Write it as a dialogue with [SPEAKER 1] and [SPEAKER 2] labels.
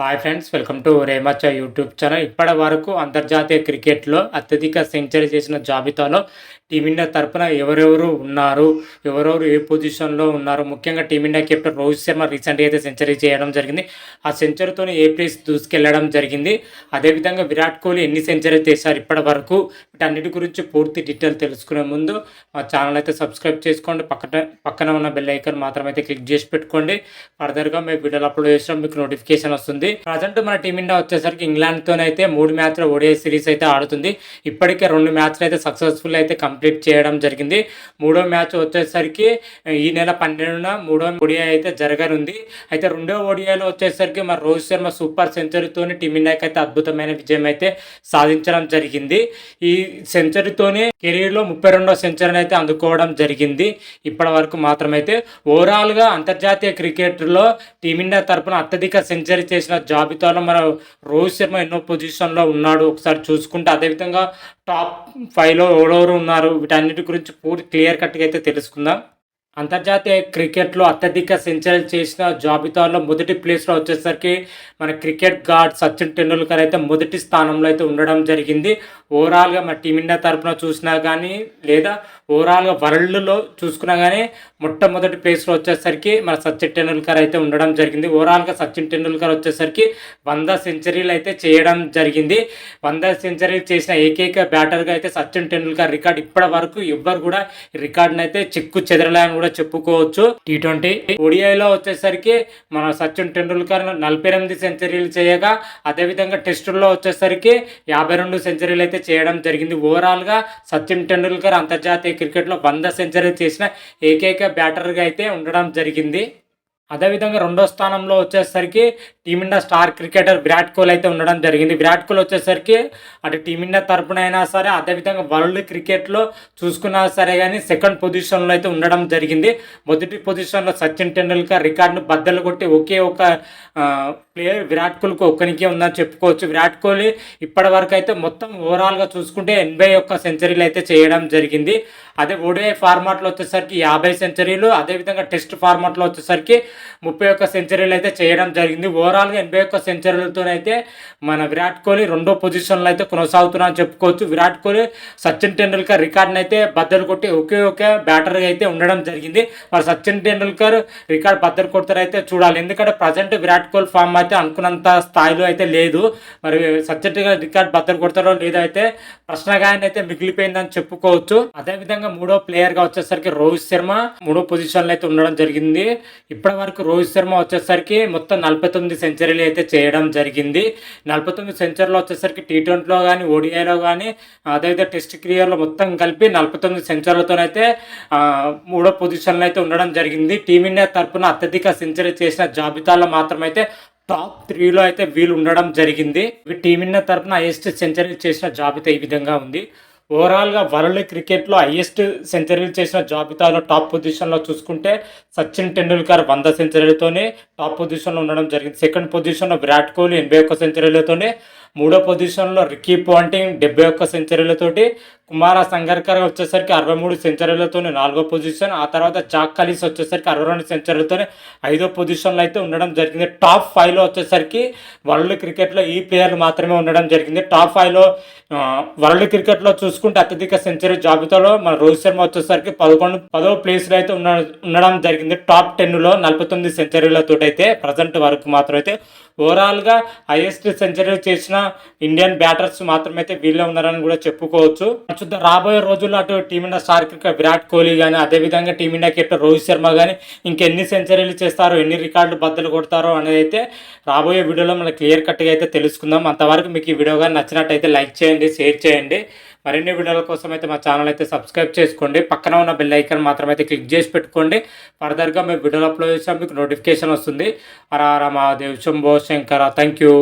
[SPEAKER 1] Hi friends welcome to రేమచ్చ YouTube channel ఇప్పటి వరకు అంతర్జాతీయ క్రికెట్లో అత్యధిక సెంచరీ చేసిన జాబితాలో టీమిండియా తరపున ఎవరెవరు ఉన్నారు ఎవరెవరు ఏ పొజిషన్లో ఉన్నారు ముఖ్యంగా టీమిండియా కెప్టెన్ రోహిత్ శర్మ రీసెంట్గా అయితే సెంచరీ చేయడం జరిగింది. ఆ సెంచరీతో ఏ ప్లేస్ దూసుకెళ్ళడం జరిగింది. అదేవిధంగా విరాట్ కోహ్లీ ఎన్ని సెంచరీ చేశారు ఇప్పటి వరకు వీటన్నిటి గురించి పూర్తి డీటెయిల్ తెలుసుకునే ముందు మా ఛానల్ అయితే సబ్స్క్రైబ్ చేసుకోండి. పక్కన పక్కన ఉన్న బెల్ ఐకాన్ మాత్రం అయితే క్లిక్ చేసి పెట్టుకోండి. ఫర్దర్గా మేము వీడియోలు అప్లోడ్ చేసినా మీకు నోటిఫికేషన్ వస్తుంది. ప్రజెంట్ మన టీమిండియా వచ్చేసరికి ఇంగ్లాండ్ తోని అయితే మూడు మ్యాచ్ల ఓడిఐ సిరీస్ అయితే ఆడుతుంది. ఇప్పటికే రెండు మ్యాచ్లు అయితే సక్సెస్ఫుల్ అయితే కంప్లీట్ చేయడం జరిగింది. మూడో మ్యాచ్ వచ్చేసరికి ఈ నెల పన్నెండున మూడో ఓడిఐ అయితే జరగనుంది. అయితే రెండో ఓడిఐలో వచ్చేసరికి మన రోహిత్ శర్మ సూపర్ సెంచరీతో టీమిండియాకి అయితే అద్భుతమైన విజయం అయితే సాధించడం జరిగింది. ఈ సెంచరీతోనే కెరీర్లో ముప్పై రెండో సెంచరీని అయితే అందుకోవడం జరిగింది. ఇప్పటి వరకు మాత్రమైతే ఓవరాల్గా అంతర్జాతీయ క్రికెట్లో టీమిండియా తరపున అత్యధిక సెంచరీ చేసిన జాబితాలో మన రోహిత్ శర్మ ఎన్నో పొజిషన్లో ఉన్నాడు. ఒకసారి చూసుకుంటే అదేవిధంగా టాప్ ఫైవ్లో ఎవరెవరు ఉన్నారు? వీటన్నిటి గురించి పూర్తి క్లియర్ కట్గా అయితే తెలుసుకుందాం. అంతర్జాతీయ క్రికెట్లో అత్యధిక సెంచరీలు చేసిన జాబితాలో మొదటి ప్లేస్లో వచ్చేసరికి మన క్రికెట్ గాడ్ సచిన్ టెండూల్కర్ అయితే మొదటి స్థానంలో అయితే ఉండడం జరిగింది. ఓవరాల్గా మన టీమిండియా తరఫున చూసినా కానీ లేదా ఓవరాల్గా వరల్డ్లో చూసుకున్నా కానీ మొట్టమొదటి ప్లేస్లో వచ్చేసరికి మన సచిన్ టెండూల్కర్ అయితే ఉండడం జరిగింది. ఓవరాల్గా సచిన్ టెండూల్కర్ వచ్చేసరికి వంద సెంచరీలు అయితే చేయడం జరిగింది. వంద సెంచరీలు చేసిన ఏకైక బ్యాటర్గా అయితే సచిన్ టెండూల్కర్ రికార్డ్ ఇప్పటి వరకు ఎవ్వరు కూడా రికార్డ్ని అయితే చిక్కు చెదరలేని కూడా చెప్పుకోవచ్చు. టీ ట్వంటీ ఒడిఐలో వచ్చేసరికి మన సచిన్ టెండూల్కర్ నలభై ఎనిమిది సెంచరీలు చేయగా అదేవిధంగా టెస్టుల్లో వచ్చేసరికి యాభై రెండు సెంచరీలు అయితే చేయడం జరిగింది. ఓవరాల్గా సచిన్ టెండూల్కర్ అంతర్జాతీయ క్రికెట్లో వంద సెంచరీ చేసిన ఏకైక బ్యాటర్గా అయితే ఉండడం జరిగింది. అదేవిధంగా రెండో స్థానంలో వచ్చేసరికి team India star cricketer Virat Kohli అయితే ఉండడం జరిగింది. విరాట్ కోహ్లీ వచ్చేసరికి అటు టీమిండియా తరపున అయినా సరే అదేవిధంగా వరల్డ్ క్రికెట్లో చూసుకున్నా సరే కానీ సెకండ్ పొజిషన్లో అయితే ఉండడం జరిగింది. మొదటి పొజిషన్లో సచిన్ టెండూల్కర్ రికార్డును బద్దలు కొట్టి ఒకే ఒక ప్లేయర్ విరాట్ కోహ్లీకి ఒక్కనికే ఉందని చెప్పుకోవచ్చు. విరాట్ కోహ్లీ ఇప్పటి వరకు అయితే మొత్తం ఓవరాల్గా చూసుకుంటే ఎనభై ఒక్క సెంచరీలు అయితే చేయడం జరిగింది. అదే ఓడిఐ ఫార్మాట్లో వచ్చేసరికి యాభై సెంచరీలు అదేవిధంగా టెస్ట్ ఫార్మాట్లో వచ్చేసరికి ముప్పై ఒక్క సెంచరీలు అయితే చేయడం జరిగింది. ఓవరాల్గా ఎనభై ఒక్క సెంచరీలతోనైతే మన విరాట్ కోహ్లీ రెండో పొజిషన్లో అయితే కొనసాగుతున్నా చెప్పుకోవచ్చు. విరాట్ కోహ్లీ సచిన్ టెండూల్కర్ రికార్డ్ని అయితే బద్దలు కొట్టి ఒకే ఒకే బ్యాటర్గా అయితే ఉండడం జరిగింది. మరి సచిన్ టెండూల్కర్ రికార్డ్ బద్దలు కొడతారైతే చూడాలి. ఎందుకంటే ప్రజెంట్ విరాట్ కోహ్లీ ఫామ్ అయితే అనుకున్నంత స్థాయిలో అయితే లేదు. మరి సచిన్ రికార్డ్ బద్దలు కొడతారో లేదో అయితే ప్రశ్నగాయన అయితే మిగిలిపోయిందని చెప్పుకోవచ్చు. అదేవిధంగా మూడో ప్లేయర్గా వచ్చేసరికి రోహిత్ శర్మ మూడో పొజిషన్లో అయితే ఉండడం జరిగింది. ఇప్పటివరకు వరకు రోహిత్ శర్మ వచ్చేసరికి మొత్తం నలభై తొమ్మిది సెంచరీలు అయితే చేయడం జరిగింది. నలభై తొమ్మిది సెంచరీలో వచ్చేసరికి టీ ట్వంటీలో కానీ ఓడిఐలో కానీ అదేవిధంగా టెస్ట్ క్రియర్లో మొత్తం కలిపి నలభై తొమ్మిది సెంచరీలతోనైతే మూడో పొజిషన్లో అయితే ఉండడం జరిగింది. టీమిండియా తరఫున అత్యధిక సెంచరీ చేసిన జాబితాలో మాత్రమైతే టాప్ త్రీలో అయితే వీళ్ళు ఉండడం జరిగింది టీమిండియా తరఫున హైయెస్ట్ సెంచరీ చేసిన జాబితా ఈ విధంగా ఉంది. ఓవరాల్గా వరల్డ్ క్రికెట్లో హయ్యెస్ట్ సెంచరీలు చేసిన జాబితాలో టాప్ పొజిషన్లో చూసుకుంటే సచిన్ టెండూల్కర్ వంద సెంచరీలతోనే టాప్ పొజిషన్లో ఉండడం జరిగింది. సెకండ్ పొజిషన్లో విరాట్ కోహ్లీ ఎనభై ఒక్క సెంచరీలతోనే మూడో పొజిషన్లో రికీ పాంటింగ్ డెబ్బై ఒక్క సెంచరీలతోటి కుమార సంగర్కర్ వచ్చేసరికి అరవై మూడు సెంచరీలతో నాలుగో పొజిషన్ ఆ తర్వాత జాక్ కలీస్ వచ్చేసరికి అరవై రెండు సెంచరీలతో ఐదో పొజిషన్లో అయితే ఉండడం జరిగింది. టాప్ ఫైవ్లో వచ్చేసరికి వరల్డ్ క్రికెట్లో ఈ ప్లేయర్లు మాత్రమే ఉండడం జరిగింది. టాప్ ఫైవ్లో వరల్డ్ క్రికెట్లో చూసుకుంటే అత్యధిక సెంచరీ జాబితాలో మన రోహిత్ శర్మ వచ్చేసరికి పదకొండు పదో ప్లేస్లో అయితే ఉన్న ఉండడం జరిగింది. టాప్ టెన్లో నలభై తొమ్మిది సెంచరీలతో అయితే ప్రజెంట్ వరకు మాత్రం అయితే ఓవరాల్గా హైయెస్ట్ సెంచరీ చేసిన ఇండియన్ బ్యాటర్స్ మాత్రమైతే వీళ్ళే ఉన్నారని కూడా చెప్పుకోవచ్చు. చూద్దాం రాబోయే రోజుల్లో అటు team India star cricket Virat Kohli కానీ అదేవిధంగా టీమిండియా కెప్టెన్ రోహిత్ శర్మ కానీ ఇంకెన్ని సెంచరీలు చేస్తారో ఎన్ని రికార్డులు బద్దలు కొడతారో అనేది అయితే రాబోయే వీడియోలో మనం క్లియర్ కట్గా అయితే తెలుసుకుందాం. అంతవరకు మీకు ఈ వీడియో కానీ నచ్చినట్టయితే లైక్ చేయండి షేర్ చేయండి. మరిన్ని వీడియోల కోసం అయితే మా ఛానల్ అయితే సబ్స్క్రైబ్ చేసుకోండి. పక్కన ఉన్న బెల్ ఐకాన్ మాత్రం అయితే క్లిక్ చేసి పెట్టుకోండి. ఫర్దర్గా మేము వీడియోలు అప్లోడ్ చేసాం మీకు నోటిఫికేషన్ వస్తుంది. Hara Hara Mahadev Shambho Shankara thank you